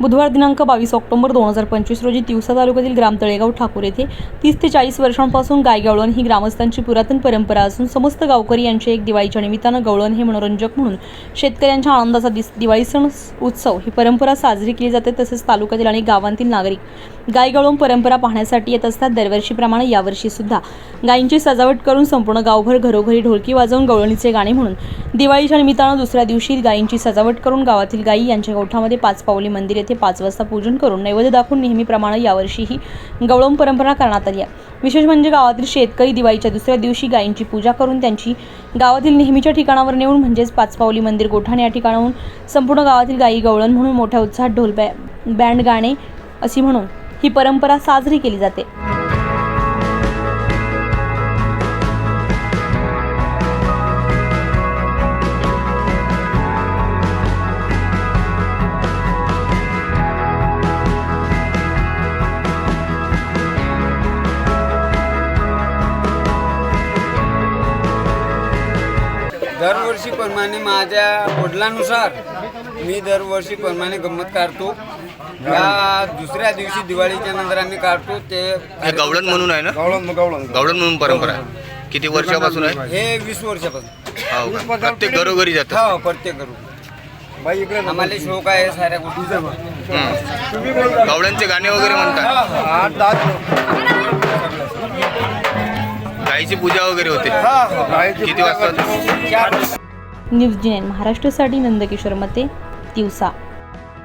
बुधवार दिनांक बावीस ऑक्टोबर दोन हजार पंचवीस रोजी तिवसा तालुक्यातील ग्राम तळेगाव ठाकूर येथे तीस ते चाळीस वर्षांपासून गाय गवळण ही ग्रामस्थांची पुरातन परंपरा असून समस्त गावकरी यांचे एक दिवाळीच्या निमित्तानं गवळण हे मनोरंजक म्हणून शेतकऱ्यांच्या आनंदाचा दिस दिवाळी सण उत्सव ही परंपरा साजरी केली जाते तसेच तालुक्यातील आणि गावांतील नागरिक गाय गवळण परंपरा पाहण्यासाठी येत असतात दरवर्षीप्रमाणे यावर्षी सुद्धा गायींची सजावट करून संपूर्ण गावभर घरोघरी ढोलकी वाजवून गवळणीचे गाणे म्हणून दिवाळीच्या निमित्तानं दुसऱ्या दिवशी गायींची सजावट करून गावातील गायी यांच्या गोठामध्ये पाच पावली मंदिर येथे पाच वाजता पूजन करून नैवेद्य दाखवून नेहमीप्रमाणे यावर्षीही गवळम परंपरा करण्यात आली आहे. विशेष म्हणजे गावातील शेतकरी दिवाळीच्या दुसऱ्या दिवशी गायींची पूजा करून त्यांची गावातील नेहमीच्या ठिकाणावर नेऊन म्हणजेच पाचपावली मंदिर गोठाणे या ठिकाणाहून संपूर्ण गावातील गायी गवळण म्हणून मोठ्या उत्साहात ढोल बॅ बँड गाणे अशी म्हणून ही परंपरा साजरी केली जाते. दरवर्षी प्रमाणे माझ्या वडिलांनुसार मी दरवर्षी प्रमाणे गंमत काढतो. या दुसऱ्या दिवशी दिवाळीच्या नंतर आम्ही काढतो ते हे गवळण म्हणून आहे ना? गावळण गावळण गवळण म्हणून परंपरा आहे. किती वर्षापासून आहे? हे वीस वर्षापासून. हो का? प्रत्येक घरोघरी जातात हो प्रत्येक करू बाई इकडे आम्हाला शौक आहे साऱ्या गोष्टीचा हं. गवळणचे गाणे वगैरे म्हणतात. आठ दहा गाईची पूजा वगैरे होते. किती वाजता न्यूज महाराष्ट्रासाठी नंदकिशोर मते तिवसा